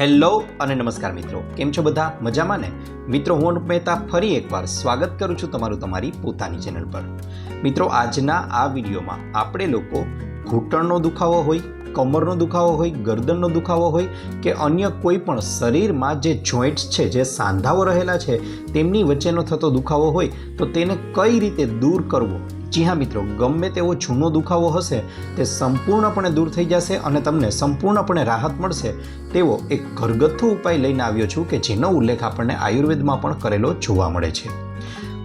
Hello અને નમસ્કાર મિત્રો. કેમ છો બધા? મજામાં ને? મિત્રો, હું અનુપ મહેતા ફરી એકવાર સ્વાગત કરું છું તમારું તમારી પોતાની ચેનલ પર. મિત્રો, આજના આ વિડીયોમાં આપણે લોકો ઘૂંટણનો દુખાવો હોય, કમરનો દુખાવો હોય, ગરદનનો દુખાવો હોય કે અન્ય કોઈ પણ શરીરમાં જે જોઈન્ટ્સ છે, જે સાંધાઓ રહેલા છે, તેમની વચ્ચેનો થતો દુખાવો હોય તો તેને કઈ રીતે દૂર કરવો? જી હા મિત્રો, ગમે તેવો જૂનો દુખાવો હશે, તે સંપૂર્ણપણે દૂર થઈ જશે અને તમને સંપૂર્ણપણે રાહત મળશે. તેવો એક ઘરગથ્થુ ઉપાય લઈને આવ્યો છું કે જેનો ઉલ્લેખ આપણને આયુર્વેદમાં પણ કરેલો જોવા મળે છે.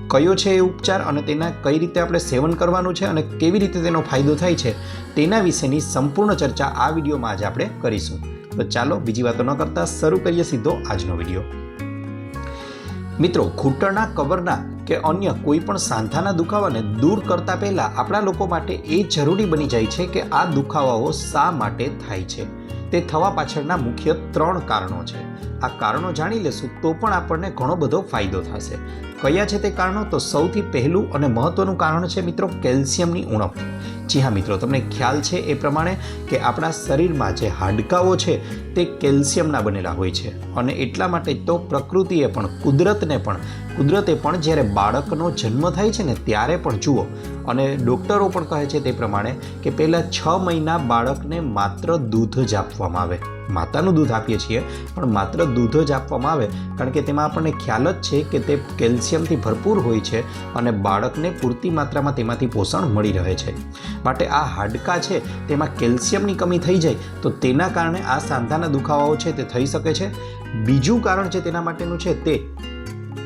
કયો છે એ ઉપચાર અને તેના કઈ રીતે આપણે સેવન કરવાનું છે અને કેવી રીતે તેનો ફાયદો થાય છે, તેના વિશેની સંપૂર્ણ ચર્ચા આ વિડીયોમાં આજે આપણે કરીશું. તો ચાલો બીજી વાતો ન કરતાં, શરૂ કરીએ સીધો આજનો વીડિયો. મિત્રો, ઘૂંટણના કવરના કે અન્ય કોઈ પણ સાંધાના દુખાવાને દૂર કરતા પહેલાં આપણા લોકો માટે એ જરૂરી બની જાય છે કે આ દુખાવાઓ શા માટે થાય છે? તે થવા પાછળના મુખ્ય ત્રણ કારણો છે. આ કારણો જાણી લેશું તો પણ આપણને ઘણો બધો ફાયદો થશે. કયા છે તે કારણો? તો સૌથી પહેલું અને મહત્વનું કારણ છે મિત્રો કેલ્શિયમની ઉણપ. જી હા મિત્રો, તમને ખ્યાલ છે એ પ્રમાણે કે આપણા શરીરમાં જે હાડકાઓ છે તે કેલ્શિયમના બનેલા હોય છે. અને એટલા માટે તો પ્રકૃતિએ પણ, કુદરતને પણ, કુદરતે પણ જ્યારે બાળકનો જન્મ થાય છે ને ત્યારે પણ જુઓ. અને ડૉક્ટરો પણ કહે છે તે પ્રમાણે કે પહેલાં છ મહિના બાળકને માત્ર દૂધ જ આપવામાં આવે. માતાનું દૂધ આપીએ છીએ, પણ માત્ર દૂધ જ આપવામાં આવે, કારણ કે તેમાં આપણને ખ્યાલ જ છે કે તે કેલ્શિયમથી ભરપૂર હોય છે અને બાળકને પૂરતી માત્રામાં તેમાંથી પોષણ મળી રહે છે. માટે આ હાડકાં છે, તેમાં કેલ્શિયમની કમી થઈ જાય, તો તેના કારણે આ સાંધાના દુખાવાઓ છે તે થઈ શકે છે. બીજું કારણ છે તેના માટેનું છે તે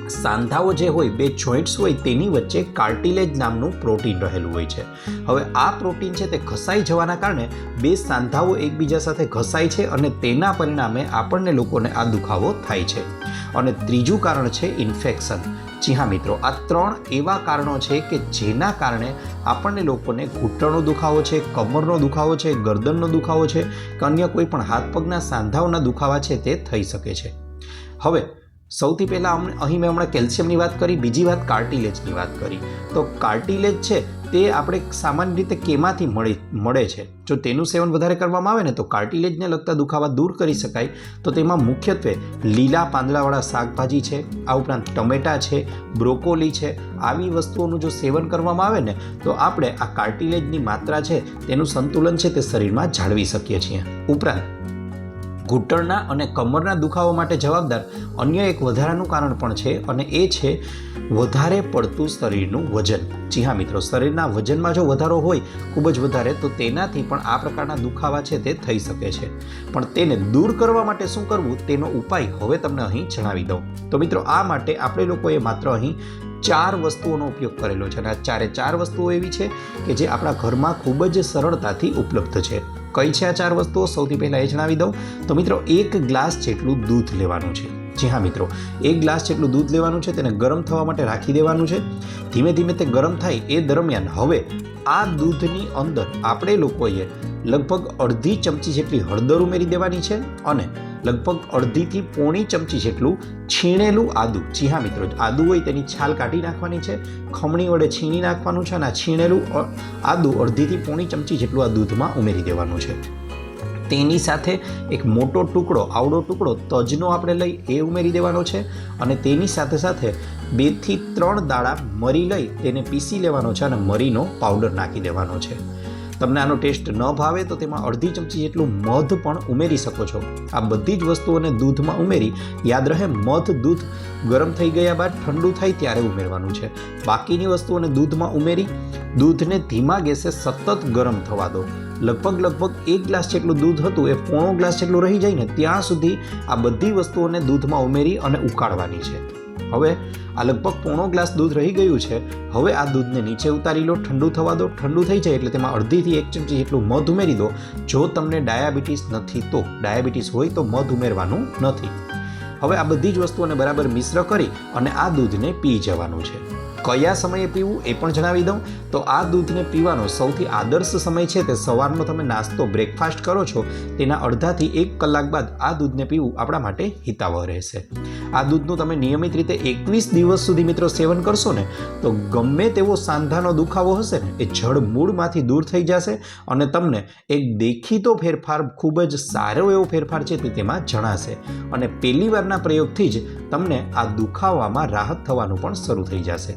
સાંધાઓ જે હોય, બે જોઈન્ટ્સ હોય, તેની વચ્ચે કાર્ટિલેજ નામનું પ્રોટીન રહેલું હોય છે. હવે આ પ્રોટીન છે તે ઘસાઈ જવાના કારણે બે સાંધાઓ એકબીજા સાથે ઘસાય છે અને તેના પરિણામે આપણને લોકોને આ દુખાવો થાય છે. અને ત્રીજું કારણ છે ઇન્ફેક્શન જી હા મિત્રો, આ ત્રણ એવા કારણો છે કે જેના કારણે આપણને લોકોને ઘૂંટણનો દુખાવો છે, કમરનો દુખાવો છે, ગરદનનો દુખાવો છે કે અન્ય કોઈ પણ હાથ પગના સાંધાઓના દુખાવા છે તે થઈ શકે છે. હવે સૌથી પહેલાં અહીં મેં હમણાં કેલ્શિયમની વાત કરી, બીજી વાત કાર્ટિલેજની વાત કરી. તો કાર્ટિલેજ છે, તે આપણે સામાન્ય રીતે કેમાંથી મળે મળે છે. જો તેનું સેવન વધારે કરવામાં આવે ને, તો કાર્ટિલેજને લગતા દુખાવા દૂર કરી શકાય. તો તેમાં મુખ્યત્વે લીલા પાંદડાવાળા શાકભાજી છે, આ ઉપરાંત ટમેટાં છે, બ્રોકોલી છે. આવી વસ્તુઓનું જો સેવન કરવામાં આવે ને, તો આપણે આ કાર્ટિલેજની માત્રા છે, તેનું સંતુલન છે તે શરીરમાં જાળવી શકીએ છીએ. ઉપરાંત ઘૂંટણના અને કમરના દુખાવા માટે જવાબદાર અન્ય એક વધારાનું કારણ પણ છે અને એ છે વધારે પડતું શરીરનું વજન. જી હા મિત્રો, શરીરના વજનમાં જો વધારો હોય, ખૂબ જ વધારે, તો તેનાથી પણ આ પ્રકારના દુખાવા છે તે થઈ શકે છે. પણ તેને દૂર કરવા માટે શું કરવું, તેનો ઉપાય હવે તમને અહીં જણાવી દઉં. તો મિત્રો, આ માટે આપણે લોકોએ માત્ર અહીં ચાર વસ્તુઓનો ઉપયોગ કરેલો છે અને આ ચારે ચાર વસ્તુઓ એવી છે કે જે આપણા ઘરમાં ખૂબ જ સરળતાથી ઉપલબ્ધ છે. કઈ છે આ ચાર વસ્તુઓ? સૌથી પહેલાં એ જણાવી દઉં. તો મિત્રો, એક ગ્લાસ જેટલું દૂધ લેવાનું છે. જી હા મિત્રો, એક ગ્લાસ જેટલું દૂધ લેવાનું છે, તેને ગરમ થવા માટે રાખી દેવાનું છે. ધીમે ધીમે તે ગરમ થાય એ દરમિયાન હવે આ દૂધની અંદર આપણે લોકોએ લગભગ અડધી ચમચી જેટલી હળદર ઉમેરી દેવાની છે અને લગભગ અડધીથી પોણી ચમચી જેટલું છીણેલું આદું. જી હા મિત્રો આદુ હોય તેની છાલ કાઢી નાખવાની છે, ખમણી વડે છીણી નાખવાનું છે અને આ છીણેલું આદું અડધીથી પોણી ચમચી જેટલું આ દૂધમાં ઉમેરી દેવાનું છે. તેની સાથે એક મોટો ટુકડો, આવડો ટુકડો તજનો આપણે લઈ એ ઉમેરી દેવાનો છે અને તેની સાથે સાથે બેથી ત્રણ દાડા મરી લઈ તેને પીસી લેવાનો છે અને મરીનો પાવડર નાખી દેવાનો છે. તમને આનો ટેસ્ટ ન ભાવે તો તેમાં અડધી ચમચી જેટલું મધ પણ ઉમેરી શકો છો. આ બધી જ વસ્તુઓને દૂધમાં ઉમેરી, યાદ રહે મધ દૂધ ગરમ થઈ ગયા બાદ ઠંડુ થાય ત્યારે ઉમેરવાનું છે. બાકીની વસ્તુઓને દૂધમાં ઉમેરી, દૂધને ધીમા ગેસે સતત ગરમ થવા દો. લગભગ લગભગ એક ગ્લાસ જેટલું દૂધ હતું, એ પોણો ગ્લાસ જેટલું રહી જાય ને, ત્યાં સુધી આ બધી વસ્તુઓને દૂધમાં ઉમેરી અને ઉકાળવાની છે. હવે આ લગભગ પોણો ગ્લાસ દૂધ રહી ગયું છે. હવે આ દૂધને નીચે ઉતારી લો, ઠંડુ થવા દો, ઠંડુ થઈ જાય એટલે તેમાં અડધીથી એક ચમચી જેટલું મધ ઉમેરી દો. જો તમને ડાયાબિટીસ નથી તો, ડાયાબિટીસ હોય તો મધ ઉમેરવાનું નથી. હવે આ બધી જ વસ્તુઓને બરાબર મિશ્ર કરી અને આ દૂધને પી જવાનું છે. કયા સમયે પીવું એ પણ જણાવી દઉં. તો આ દૂધને પીવાનો સૌથી આદર્શ સમય છે તે સવારનો તમે નાસ્તો, બ્રેકફાસ્ટ કરો છો. તેના અડધાથી એક કલાક બાદ આ દૂધને પીવું આપણા માટે હિતાવહ રહેશે. આ દૂધનું તમે નિયમિત રીતે એકવીસ દિવસ સુધી મિત્રો સેવન કરશો ને, તો ગમે તેવો સાંધાનો દુખાવો હશે ને એ જળ મૂળમાંથી દૂર થઈ જશે અને તમને એક દેખીતો ફેરફાર ખૂબ જ સારો એવો ફેરફાર છે તે તેમાં જણાશે. અને પહેલી વારના પ્રયોગથી જ તમને આ દુખાવામાં રાહત થવાનું પણ શરૂ થઈ જશે.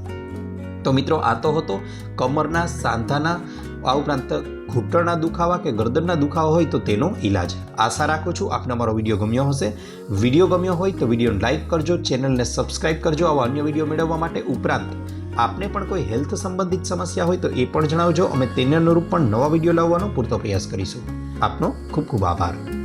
તો મિત્રો આ તો હતો કમરના સાંધાના આ ઉપરાંત ઘૂંટણના દુખાવા કે ગરદનના દુખાવા હોય તો તેનો ઈલાજ. આશા રાખું છું આપને અમારો વીડિયો ગમ્યો હશે. વીડિયો ગમ્યો હોય તો વિડીયોને લાઇક કરજો, ચેનલને સબસ્ક્રાઇબ કરજો, આવા અન્ય વીડિયો મેળવવા માટે ઉપરાંત આપને પણ કોઈ હેલ્થ સંબંધિત સમસ્યા હોય તો એ પણ જણાવજો. અમે તેને અનુરૂપ પણ નવા વીડિયો લાવવાનો પૂરતો પ્રયાસ કરીશું. આપનો ખૂબ ખૂબ આભાર.